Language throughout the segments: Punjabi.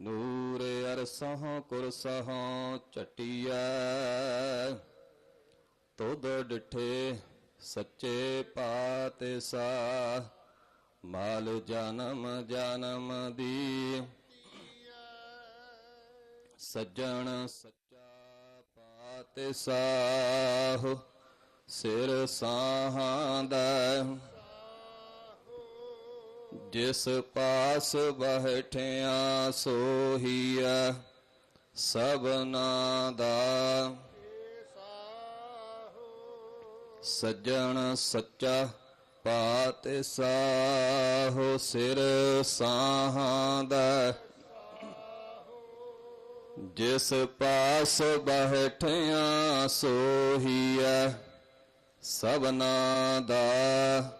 ਨੂਰ ਅਰਸਹ ਕੁਰਸਹ ਚਟਿਐ ਤੁਧ ਡਿਠੇ ਸੱਚੇ ਪਾਤਸ਼ਾ, ਮਾਲ ਜਨਮ ਜਨਮ ਦੀ। ਸੱਜਣ ਸੱਚਾ ਪਾਤਸ਼ਾਹ ਸਿਰ ਸਾਹਾਂ ਦਾ। ਜਿਸ ਪਾਸ ਬਹਿਠਿਆ ਸੋਹੀਆ ਸਭਨਾ ਦਾ। ਸੱਜਣ ਸੱਚਾ ਪਾਤ ਪਾਤਸ਼ਾਹ ਸਿਰ ਸਾਹਾਂ ਦਾ ਜਿਸ ਪਾਸ ਬਹਿਠਿਆ ਸੋਹੀਆ ਸਭਨਾ ਦਾ।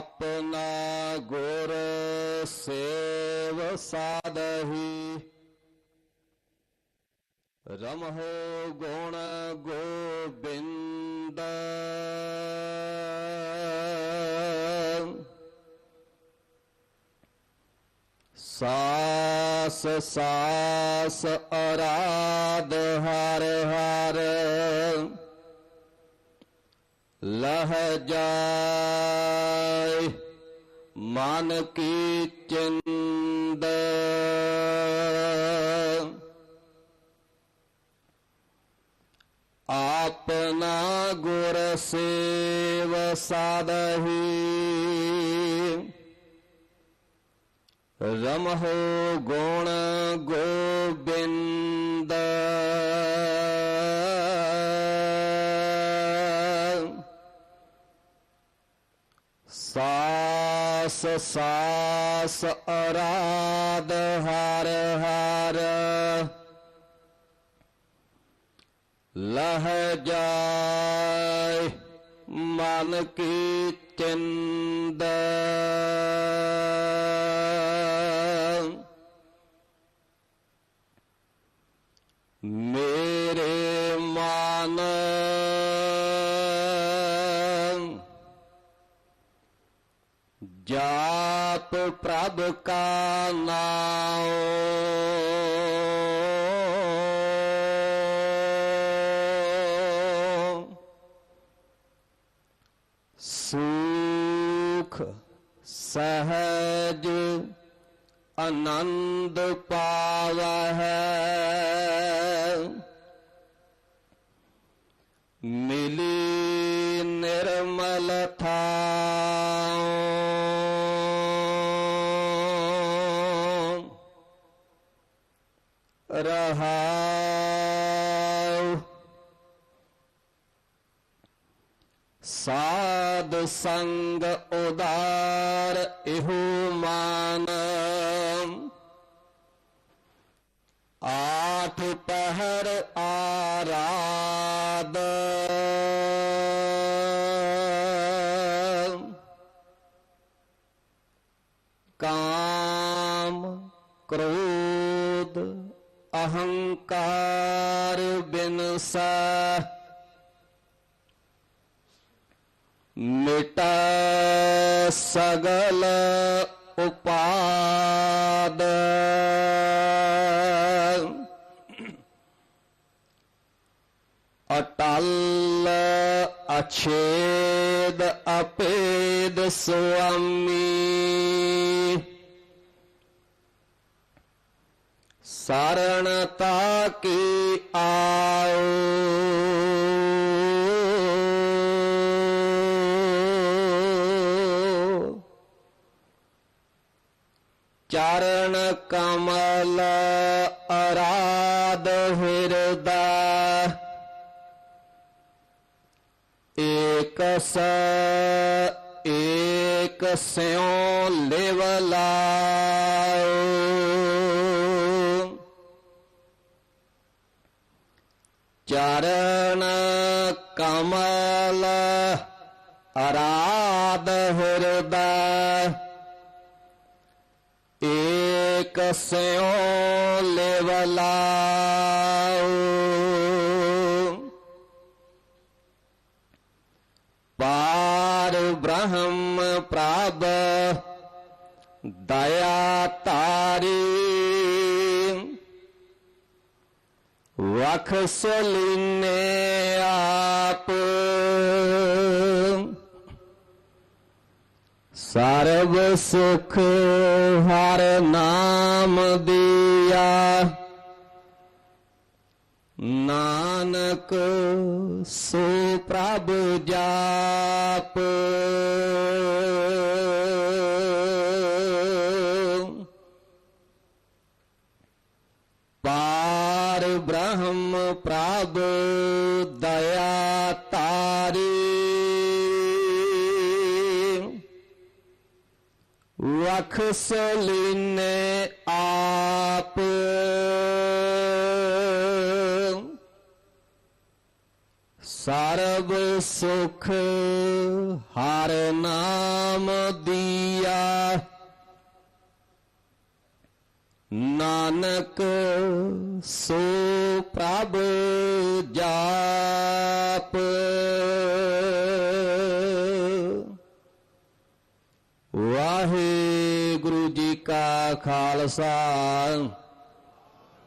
ਆਪਨਾ ਗੁਰ ਸੇਵ ਸਾਧਹੀ। ਰਮਹੁ ਗੁਣ ਗੋਬਿੰਦ। ਸਾਸ ਸਾਸ ਅਰਾਧ ਹਰ ਹਰ। ਲਹ ਜਾਏ ਮਨ ਕੀ ਚਿੰਦ। ਆਪਨਾ ਗੁਰ ਸੇਵ ਸਾਧਹੀ ਰਮਹੁ ਗੁਣ ਗੋਬਿੰਦ। ਸਾਸ ਸਾਸ ਅਰਾਧ ਹਰ ਹਰ। ਲਹ ਜਾਏ ਮਨ ਕੀ ਚਿੰਦ। ਜਾਪ ਪ੍ਰਭ ਕਾ ਨਾਮ ਸੁਖ ਸਹਜ ਆਨੰਦ ਪਾਵਹਿ। ਮਿਲੀ ਨਿਰਮਲ ਥਾਉ ਸਾਧ ਸੰਗ ਉਦਾਰ ਇਹੋ ਮਾਨ। ਆਠ ਪਹਿਰ ਆਰਾਧ। ਕਾਮ ਕ੍ਰੋਧ ਅਹੰਕਾਰ ਬਿਨਸਾ ਮਿਟਾ ਸਗਲ ਉਪਾਦ। ਅਟਲ ਅਛੇਦ ਅਪੇਦ ਸੁਆਮੀ। ਸਰਣਤਾ ਕੀ ਆਓ। ਚਰਨ ਕਮਲ ਅਰਾਧ ਹਿਰਦਾ। ਏਕ ਸ ਏਕ ਸਿਉ ਲਿਵ ਲਾਓ ਚਰਨ ਕਮਲ ਅਰਾਧ ਹਿਰਦਾ। ਏਕ ਸਿਉ ਲਿਵ ਲਾਓ ਪਾਰ ਬ੍ਰਹਮ ਪ੍ਰਭ ਦਇਆ ਤਾਰੀ ਵਖ ਸਲੀਨੇ ਆਪ। ਸਰਬ ਸੁਖ ਹਰ ਨਾਮ ਦਿਆ। ਨਾਨਕ ਸੋ ਪ੍ਰਭ ਜਾਪ। ਵਖ ਸਲੀਨੇ ਆਪ। ਸਰਬ ਸੁਖ ਹਰ ਨਾਮ ਦੀਆ। ਨਾਨਕ ਸੋ ਪ੍ਰਭ ਜਾਪ। ਵਾਹਿਗੁਰੂ ਜੀ ਕਾ ਖਾਲਸਾ।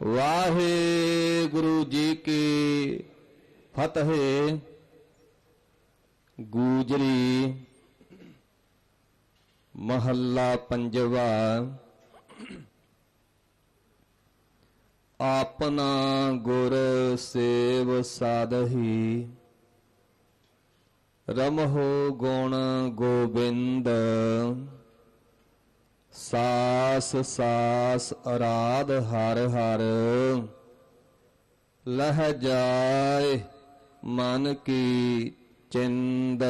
ਵਾਹਿਗੁਰੂ ਜੀ ਕੀ ਫਤਿਹ। ਗੂਜਰੀ ਮਹੱਲਾ ਪੰਜਵਾ। ਆਪਨਾ ਗੁਰ ਸੇਵ ਸਾਧਹੀ। ਰਮਹੋ ਗੁਣ ਗੋਬਿੰਦ। ਸਾਸ ਸਾਸ ਅਰਾਧ ਹਰ ਹਰ। ਲਹ ਜਾਏ ਮਨ ਕੀ ਚਿੰਦ।